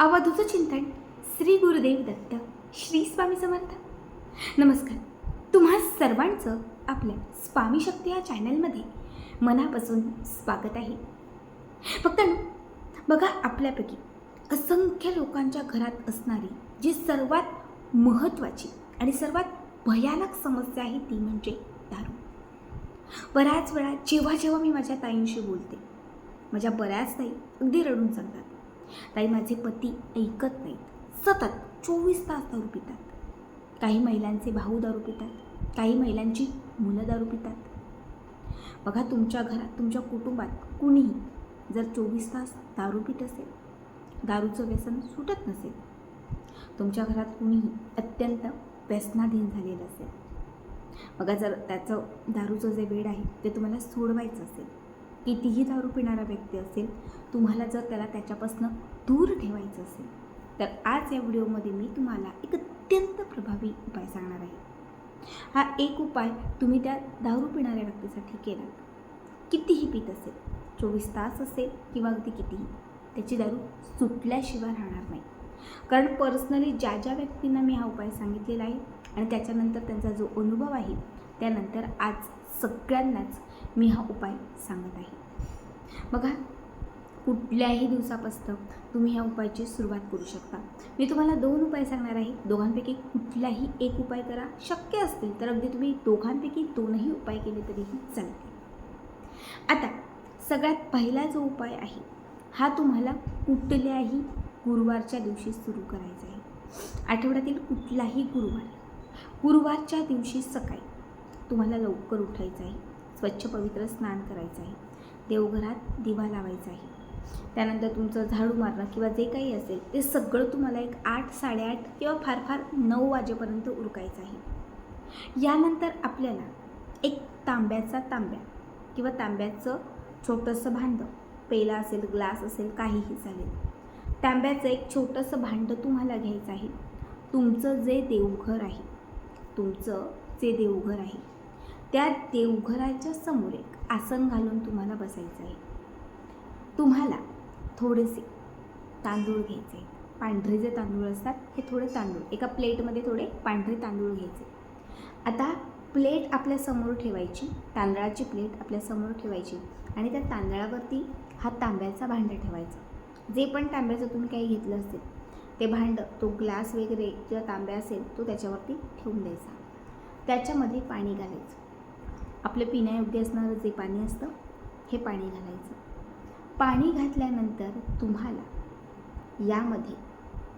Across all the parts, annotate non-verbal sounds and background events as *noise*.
आवाजूचं चिंतन श्री गुरुदेव दत्त श्री स्वामी समर्थ. नमस्कार. तुम्हा सर्वांचं आपल्या स्वामी शक्ती या चॅनलमध्ये मनापासून स्वागत आहे. फक्त बघा आपल्यापैकी असंख्य लोकांच्या घरात असणारी जी सर्वात महत्त्वाची आणि सर्वात भयानक समस्या आहे ती म्हणजे दारू. बऱ्याच वेळा जेव्हा जेव्हा मी माझ्या ताईंशी बोलते माझ्या बऱ्याच ताई अगदी रडून सांगतात ताई माझे पती ऐकत नाहीत. सतत चोवीस तास दारू पितात. काही महिलांचे भाऊ दारू पितात. काही महिलांची मुलं दारू पितात. बघा तुमच्या घरात तुमच्या कुटुंबात कुणीही जर चोवीस तास दारू पित असेल दारूचं व्यसन सुटत नसेल तुमच्या घरात कुणीही अत्यंत व्यसनाधीन झालेलं असेल. बघा जर त्याचं दारूचं जे वेड आहे ते तुम्हाला सोडवायचं असेल कितीही दारू पिणारा व्यक्ती असेल तुम्हाला जर त्याला त्याच्यापासून दूर ठेवायचं असेल तर आज या व्हिडिओमध्ये मी तुम्हाला एक अत्यंत प्रभावी उपाय सांगणार आहे. हा एक उपाय तुम्ही त्या दारू पिणाऱ्या व्यक्तीसाठी केलात कितीही पित असेल चोवीस तास असेल किंवा अगदी कितीही त्याची दारू सुटल्याशिवाय राहणार नाही. कारण पर्सनली ज्या ज्या व्यक्तींना मी हा उपाय सांगितलेला आहे आणि त्याच्यानंतर त्यांचा जो अनुभव आहे त्यानंतर आज सगळ्यांनाच मी हा उपाय सांगत आहे. बघा कुठल्याही दिवसापासून तुम्ही ह्या उपायाची सुरुवात करू शकता. मी तुम्हाला दोन उपाय सांगणार आहे. दोघांपैकी कुठलाही एक उपाय करा. शक्य असतील तर अगदी तुम्ही दोघांपैकी दोनही उपाय केले तरीही चालते आता सगळ्यात पहिला जो उपाय आहे हा तुम्हाला कुठल्याही गुरुवारच्या दिवशी सुरू करायचा आहे. आठवड्यातील कुठलाही गुरुवार. गुरुवारच्या दिवशी सकाळी. तुम्हाला लवकर उठायचं आहे. स्वच्छ पवित्र स्नान करायचं आहे. देवघरात दिवा लावायचा आहे. त्यानंतर तुमचं झाडू मारणं किंवा जे काही असेल ते सगळं तुम्हाला एक आठ साडेआठ किंवा फार फार नऊ वाजेपर्यंत उरकायचं आहे. यानंतर आपल्याला एक तांब्याचा तांब्या किंवा तांब्याचं छोटंसं भांडं पेला असेल ग्लास असेल काहीही चालेल. तांब्याचं एक छोटंसं भांडं तुम्हाला घ्यायचं आहे. तुमचं जे देवघर आहे तुमचं जे देवघर आहे त्या देवघराच्या समोर एक आसन घालून तुम्हाला बसायचं आहे. तुम्हाला थोडेसे तांदूळ घ्यायचे पांढरे जे तांदूळ असतात हे थोडे तांदूळ एका प्लेटमध्ये थोडे पांढरे तांदूळ घ्यायचे आता प्लेट आपल्यासमोर ठेवायची तांदळाची प्लेट आपल्यासमोर ठेवायची आणि त्या तांदळावरती हा तांब्याचा भांडं ठेवायचं. जे पण तांब्याचं तुम्ही काही घेतलं असेल ते भांडं तो ग्लास वगैरे किंवा तांब्या असेल तो त्याच्यावरती ठेवून द्यायचा. त्याच्यामध्ये पाणी घालायचं. आपलं पिण्यायोग्य असणारं जे पाणी असतं हे पाणी घालायचं. पाणी घातल्यानंतर तुम्हाला यामध्ये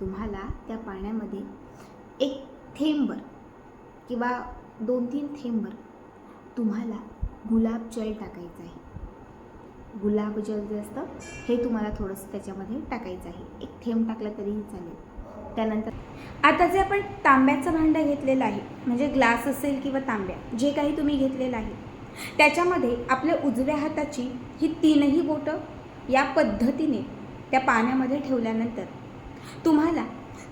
तुम्हाला त्या पाण्यामध्ये एक थेंबर किंवा दोन तीन थेंबर तुम्हाला गुलाबजल टाकायचं आहे. गुलाबजल जे असतं हे तुम्हाला थोडंसं त्याच्यामध्ये टाकायचं आहे. एक थेंब टाकलं तरीही चालेल. त्यानंतर. आता जे आपण तांब्याचं भांडं घेतलेलं आहे म्हणजे ग्लास असेल किंवा तांब्या जे काही तुम्ही घेतलेलं आहे त्याच्यामध्ये आपल्या उजव्या हाताची ही तीनही बोटं या पद्धतीने त्या पाण्यामध्ये ठेवल्यानंतर तुम्हाला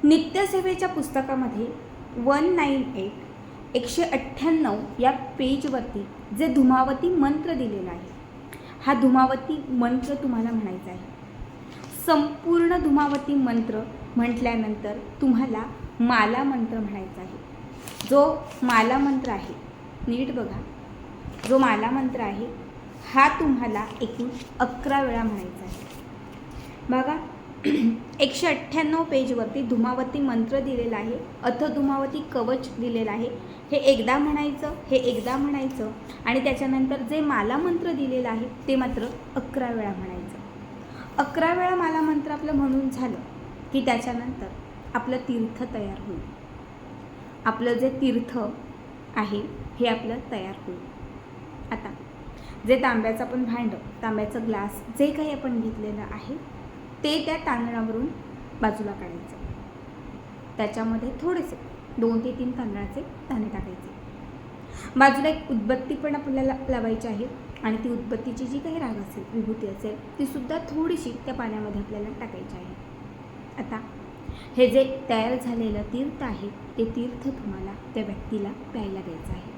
नित्यसेवेच्या पुस्तकामध्ये वन नाईन एट एकशे अठ्ठ्याण्णव या पेजवरती जे धुमावती मंत्र दिलेला आहे हा धुमावती मंत्र तुम्हाला म्हणायचा आहे. संपूर्ण धुमावती मंत्र म्हटल्यानंतर तुम्हाला माला मंत्र म्हणायचा आहे. जो माला मंत्र आहे नीट बघा. जो माला मंत्र आहे हा तुम्हाला एकूण अकरा वेळा म्हणायचा आहे. बघा *clears throat* एकशे अठ्ठ्याण्णव पेजवरती धुमावती मंत्र दिलेला आहे अथ धुमावती कवच दिलेलं आहे. हे एकदा म्हणायचं हे एकदा म्हणायचं आणि त्याच्यानंतर जे माला मंत्र दिलेलं आहे ते मात्र अकरा वेळा म्हणायचं. अकरा वेळा माला मंत्र आपलं म्हणून झालं. की त्याच्यानंतर आपलं तीर्थ तयार होईल. आपलं जे तीर्थ आहे हे आपलं तयार होईल. आता जे तांब्याचं आपण भांडं तांब्याचं ग्लास जे काही आपण घेतलेलं आहे ते त्या तांदळावरून बाजूला काढायचं. त्याच्यामध्ये थोडेसे दोन ते तीन तांदळाचे दाणे टाकायचे. बाजूला एक उदबत्ती पण आपल्याला लावायची आहे आणि ती उदबत्तीची जी काही राग असेल विभूती असेल तीसुद्धा थोडीशी त्या पाण्यामध्ये आपल्याला टाकायची आहे. आता. हे जे तयार झालेलं तीर्थ आहे ते तीर्थ तुम्हाला त्या व्यक्तीला प्यायला द्यायचं आहे.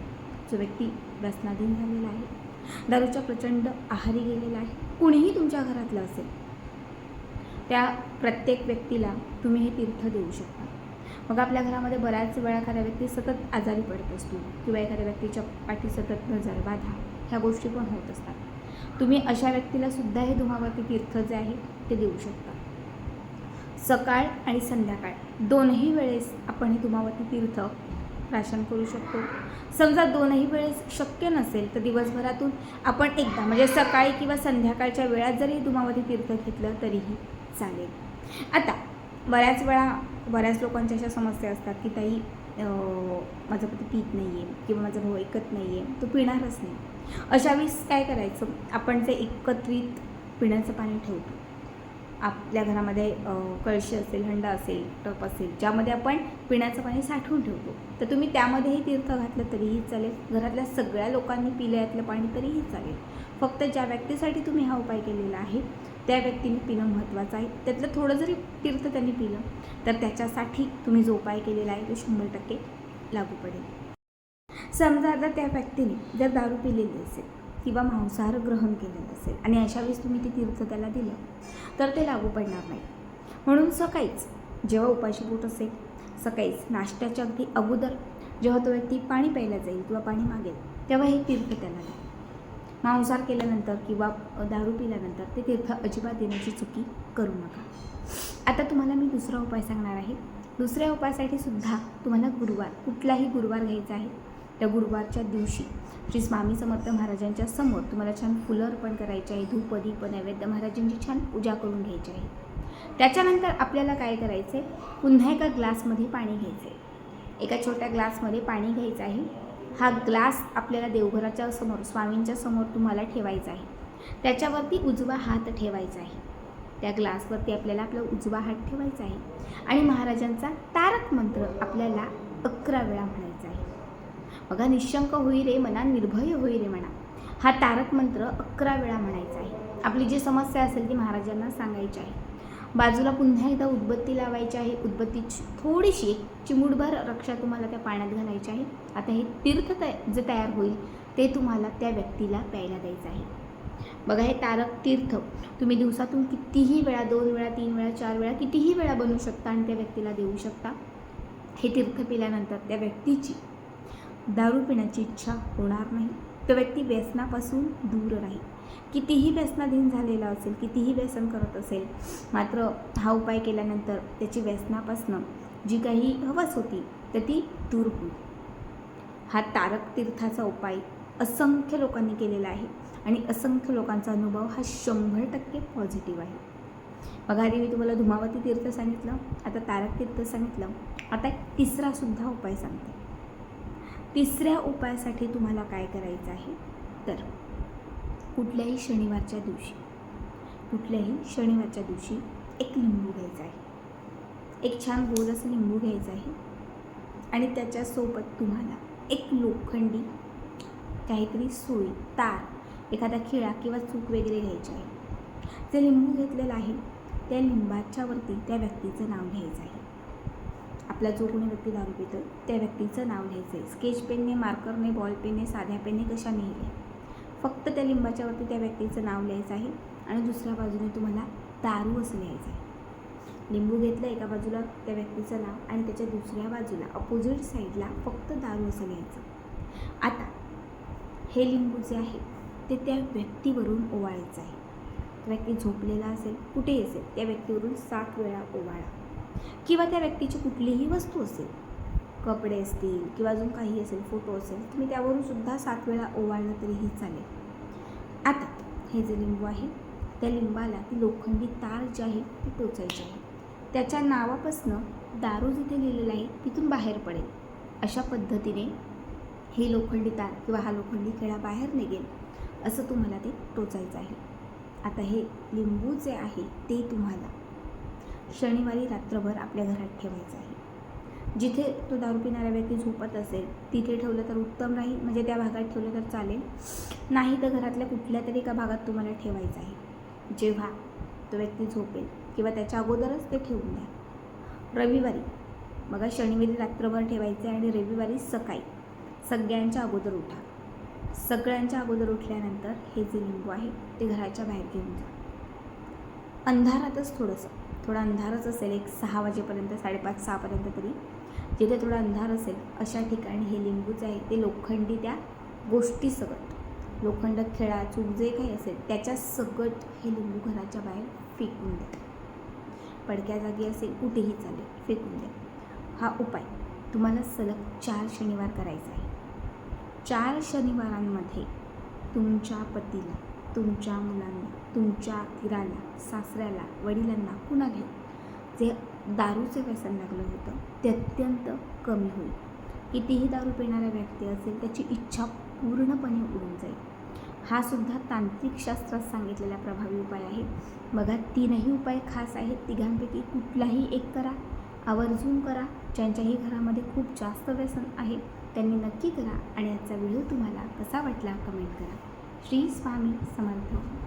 जो व्यक्ती व्यसनाधीन झालेला आहे दारूच्या प्रचंड आहारी गेलेला आहे कुणीही तुमच्या घरातलं असेल त्या प्रत्येक व्यक्तीला तुम्ही हे तीर्थ देऊ शकता. मग आपल्या घरामध्ये बऱ्याच वेळा एखाद्या व्यक्ती सतत आजारी पडत असतो किंवा एखाद्या व्यक्तीच्या पाठी सतत नजर बाधा ह्या गोष्टी पण होत असतात. तुम्ही अशा व्यक्तीला सुद्धा हे धुमावती तीर्थ जे आहे ते देऊ शकता. सकाळ आणि संध्याकाळ. दोनही वेळेस आपण हे धुमावती तीर्थ प्राशन करू शकतो. समजा दोनही वेळेस शक्य नसेल तर दिवसभरातून आपण एकदा म्हणजे सकाळी किंवा संध्याकाळच्या वेळात जरी धुमावती तीर्थ घेतलं तरीही चालेल. आता बऱ्याच वेळा बऱ्याच लोकांच्या अशा समस्या असतात की ताई माझा पती पीत नाही आहे किंवा माझा भाऊ ऐकत नाही आहे तो पिणारच नाही. अशा वेळेस काय करायचं? आपण जे एकत्रित पिण्याचं पाणी ठेवतो. आपल्या घरामध्ये कळशी असेल हंडा असेल टप असेल ज्यामध्ये आपण पिण्याचं पाणी साठवून ठेवतो. तर तुम्ही त्यामध्येही तीर्थ घातलं तरीही चालेल. घरातल्या सगळ्या लोकांनी पिलं यातलं पाणी तरीही चालेल. फक्त ज्या व्यक्तीसाठी तुम्ही हा उपाय केलेला आहे त्या व्यक्तीने पिणं महत्त्वाचं आहे. त्यातलं थोडं जरी तीर्थ त्यांनी पिलं तर त्याच्यासाठी तुम्ही जो उपाय केलेला आहे तो शंभर टक्के लागू पडेल. समजा आता त्या व्यक्तीने जर दारू पिलेली असेल किंवा मांसाहार ग्रहण केलेलं असेल आणि अशा वेळेस तुम्ही ते तीर्थ त्याला दिलं तर ते लागू पडणार नाही. म्हणून सकाळीच जेव्हा उपाशी पोट असेल सकाळीच नाश्त्याच्या अगदी अगोदर जेव्हा तो व्यक्ती पाणी प्यायला जाईल किंवा पाणी मागेल तेव्हा हे तीर्थ त्याला द्या. मांसाहार केल्यानंतर किंवा दारू पिल्यानंतर ते तीर्थ अजिबात देण्याची चुकी करू नका. आता तुम्हाला मी दुसरा उपाय सांगणार आहे. दुसऱ्या उपायासाठी सुद्धा तुम्हाला गुरुवार कुठलाही गुरुवार घ्यायचा आहे त्या गुरुवारच्या दिवशी श्री स्वामी समर्थ महाराजांच्या समोर तुम्हाला छान फुलं अर्पण करायची आहे धूप दीप नैवेद्य महाराजांची छान पूजा करून घ्यायची आहे. त्याच्यानंतर आपल्याला काय करायचं आहे पुन्हा एका ग्लासमध्ये पाणी घ्यायचं आहे एका छोट्या ग्लासमध्ये पाणी घ्यायचं आहे. हा ग्लास आपल्याला देवघराच्या समोर स्वामींच्या समोर तुम्हाला ठेवायचा आहे. त्याच्यावरती उजवा हात ठेवायचा आहे. त्या ग्लासवरती आपल्याला आपला उजवा हात ठेवायचा आहे. आणि महाराजांचा तारक मंत्र आपल्याला अकरा वेळा म्हणायचा आहे. बघा निशंक होई रे मना निर्भय होई रे म्हणा. हा तारक मंत्र अकरा वेळा म्हणायचा आहे. आपली जी समस्या असेल ती महाराजांना सांगायची आहे. बाजूला पुन्हा एकदा उदबत्ती लावायची आहे. उदबत्तीची थोडीशी एक रक्षा तुम्हाला त्या पाण्यात घालायची आहे. आता हे तीर्थ तय जे तयार होईल ते तुम्हाला त्या व्यक्तीला प्यायला द्यायचं आहे. बघा हे तारक तीर्थ तुम्ही दिवसातून कितीही वेळा दोन वेळा तीन वेळा चार वेळा कितीही वेळा बनवू शकता आणि त्या व्यक्तीला देऊ शकता. हे तीर्थ पिल्यानंतर त्या व्यक्तीची दारू पिण्याची इच्छा होणार नाही. तो व्यक्ती व्यसनापासून दूर राहील. कितीही व्यसनाधीन झालेला असेल कितीही व्यसन करत असेल मात्र हा उपाय केल्यानंतर त्याची व्यसनापासनं जी काही हवस होती तर ती दूर होईल. हा तारक तीर्थाचा उपाय असंख्य लोकांनी केलेला आहे आणि असंख्य लोकांचा अनुभव हा शंभर टक्के पॉझिटिव्ह आहे. बघा आधी मी तुम्हाला धुमावती तीर्थ सांगितलं आता तारक तीर्थ सांगितलं आता एक तिसरासुद्धा उपाय सांगते. तिसऱ्या उपायासाठी तुम्हाला काय करायचं आहे? तर कुठल्याही शनिवारच्या दिवशी कुठल्याही शनिवारच्या दिवशी एक लिंबू घ्यायचा आहे. एक छान गोल असं लिंबू घ्यायचं आहे. आणि त्याच्यासोबत तुम्हाला एक लोखंडी काहीतरी सोयी तार एखादा खिळा किंवा चूक वगैरे घ्यायची आहे. जे लिंबू घेतलेलं आहे त्या लिंबाच्यावरती त्या व्यक्तीचं नाव घ्यायचं आहे. आपला जो कोणी व्यक्ती दारू पितो त्या व्यक्तीचं नाव लिहायचं आहे स्केच पेनने मार्करने बॉल पेनने साध्या पेनने कशा लिहिले? फक्त त्या लिंबाच्यावरती त्या व्यक्तीचं नाव लिहायचं आहे आणि दुसऱ्या बाजूने तुम्हाला दारू असं लिहायचं आहे लिंबू घेतलं एका बाजूला त्या व्यक्तीचं नाव आणि त्याच्या दुसऱ्या बाजूला अपोजिट साईडला फक्त दारू असं लिहायचं. आता हे लिंबू जे आहे ते त्या व्यक्तीवरून ओवाळायचं आहे. व्यक्ती झोपलेला असेल कुठेही असेल त्या व्यक्तीवरून सात वेळा ओवाळा. किंवा त्या व्यक्तीची कुठलीही वस्तू असेल कपडे असतील किंवा अजून काही असेल फोटो असेल तुम्ही त्यावरून सुद्धा सात वेळा ओवाळलं तरीही चालेल. आता हे जे लिंबू आहे त्या लिंबाला ती लोखंडी तार जी आहे ती टोचायची आहे. त्याच्या नावापासनं दारू जिथे लिहिलेलं आहे तिथून बाहेर पडेल. अशा पद्धतीने ही लोखंडी तार किंवा हा लोखंडी खेळा बाहेर निघेल असं तुम्हाला ते टोचायचं आहे. आता हे लिंबू जे आहे ते तुम्हाला शनिवारी रात्रभर आपल्या घरात ठेवायचं आहे. जिथे तो दारू पिणारा व्यक्ती झोपत असेल तिथे ठेवलं तर उत्तम राहील म्हणजे त्या भागात ठेवलं तर चालेल. नाही तर घरातल्या कुठल्या तरी एका भागात तुम्हाला ठेवायचं आहे. जेव्हा तो व्यक्ती झोपेल किंवा त्याच्या अगोदरच ते ठेवून द्या. रविवारी बघा शनिवारी रात्रभर ठेवायचं आहे आणि रविवारी सकाळी सगळ्यांच्या अगोदर उठा. सगळ्यांच्या अगोदर उठल्यानंतर हे जे लिंबू आहे ते घराच्या बाहेर घेऊन जा. अंधारातच थोडंसं. थोडा अंधारच असेल एक सहा वाजेपर्यंत साडेपाच सहापर्यंत तरी. जिथे थोडा अंधार असेल अशा ठिकाणी हे लिंबूचं आहे ते लोखंडी त्या गोष्टी सगट लोखंड खेळा चूक जे काही असेल त्याच्या सगट हे लिंबू घराच्या बाहेर फेकून द्या. पडक्या जागी असेल कुठेही चालेल फेकून द्या. हा उपाय तुम्हाला सलग चार शनिवार करायचा आहे. चार शनिवारांमध्ये तुमच्या पतीला तुमच्या मुलांना तुमच्या तिराला सासऱ्याला वडिलांना कुणाला जे दारूचे व्यसन लागलं होतं ते अत्यंत कमी होईल. कितीही दारू पिणारा व्यक्ती असेल त्याची इच्छा पूर्णपणे उडून जाईल. हा सुद्धा तांत्रिक शास्त्रात सांगितलेला प्रभावी उपाय आहे. बघा तीनही उपाय खास आहेत. तिघांपैकी कुठलाही एक करा. आवर्जून करा. ज्यांच्याही घरामध्ये खूप जास्त व्यसन आहे त्यांनी नक्की करा. आणि याचा व्हिडिओ तुम्हाला कसा वाटला कमेंट करा. श्री स्वामी समर्थ.